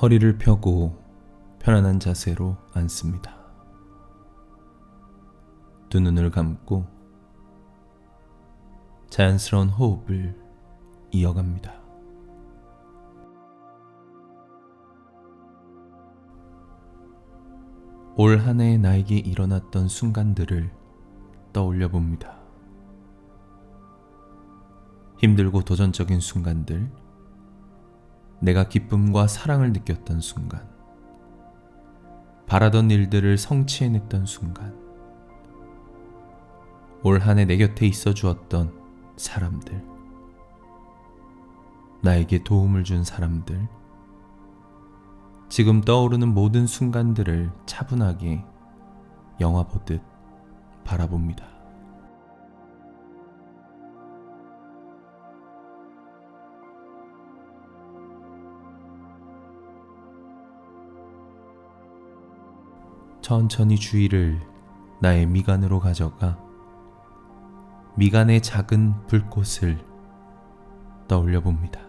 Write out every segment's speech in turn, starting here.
허리를 펴고 편안한 자세로 앉습니다. 두 눈을 감고 자연스러운 호흡을 이어갑니다. 올 한해 나에게 일어났던 순간들을 떠올려 봅니다. 힘들고 도전적인 순간들, 내가 기쁨과 사랑을 느꼈던 순간, 바라던 일들을 성취해냈던 순간, 올 한 해 내 곁에 있어 주었던 사람들, 나에게 도움을 준 사람들, 지금 떠오르는 모든 순간들을 차분하게 영화 보듯 바라봅니다. 천천히 주의를 나의 미간으로 가져가 미간의 작은 불꽃을 떠올려 봅니다.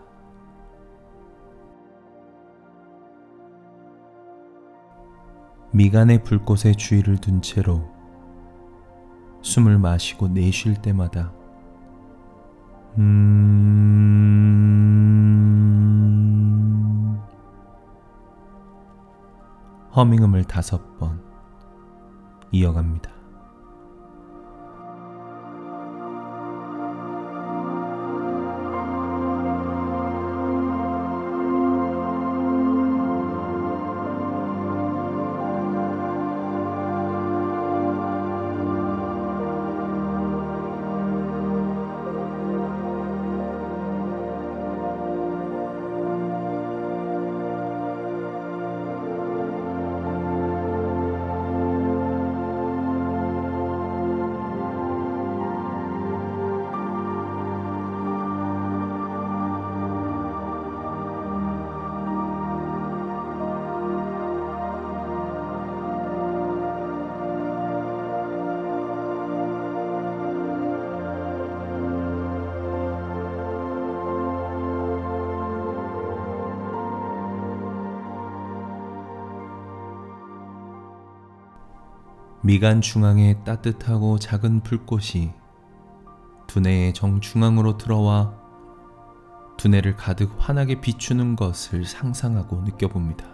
미간의 불꽃에 주의를 둔 채로 숨을 마시고 내쉴 때마다 음 허밍음을 다섯 번 이어갑니다. 미간 중앙에 따뜻하고 작은 불꽃이 두뇌의 정중앙으로 들어와 두뇌를 가득 환하게 비추는 것을 상상하고 느껴봅니다.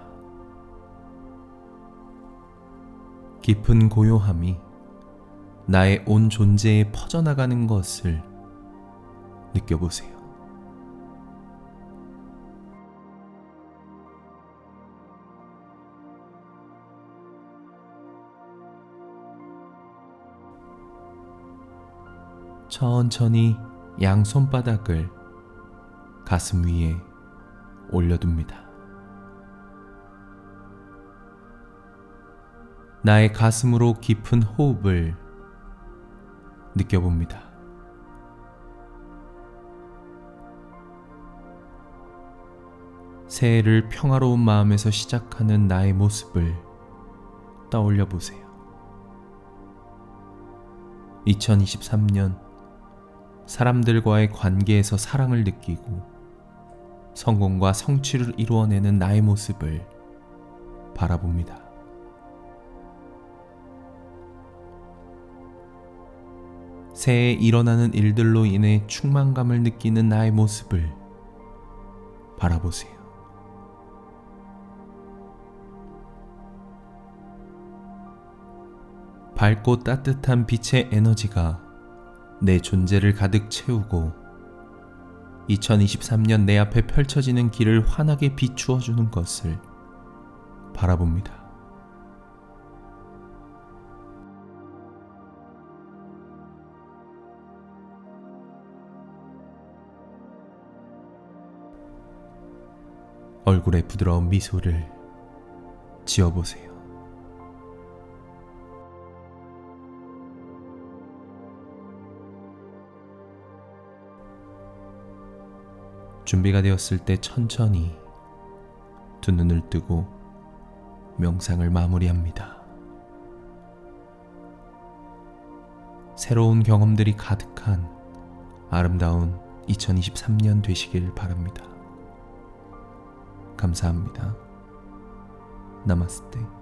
깊은 고요함이 나의 온 존재에 퍼져나가는 것을 느껴보세요. 천천히 양 손바닥을 가슴 위에 올려둡니다. 나의 가슴으로 깊은 호흡을 느껴봅니다. 새해를 평화로운 마음에서 시작하는 나의 모습을 떠올려 보세요. 2023년 사람들과의 관계에서 사랑을 느끼고 성공과 성취를 이루어내는 나의 모습을 바라봅니다. 새해 일어나는 일들로 인해 충만감을 느끼는 나의 모습을 바라보세요. 밝고 따뜻한 빛의 에너지가 내 존재를 가득 채우고 2023년 내 앞에 펼쳐지는 길을 환하게 비추어 주는 것을 바라봅니다. 얼굴에 부드러운 미소를 지어보세요. 준비가 되었을 때 천천히 두 눈을 뜨고 명상을 마무리합니다. 새로운 경험들이 가득한 아름다운 2023년 되시길 바랍니다. 감사합니다. 나마스테.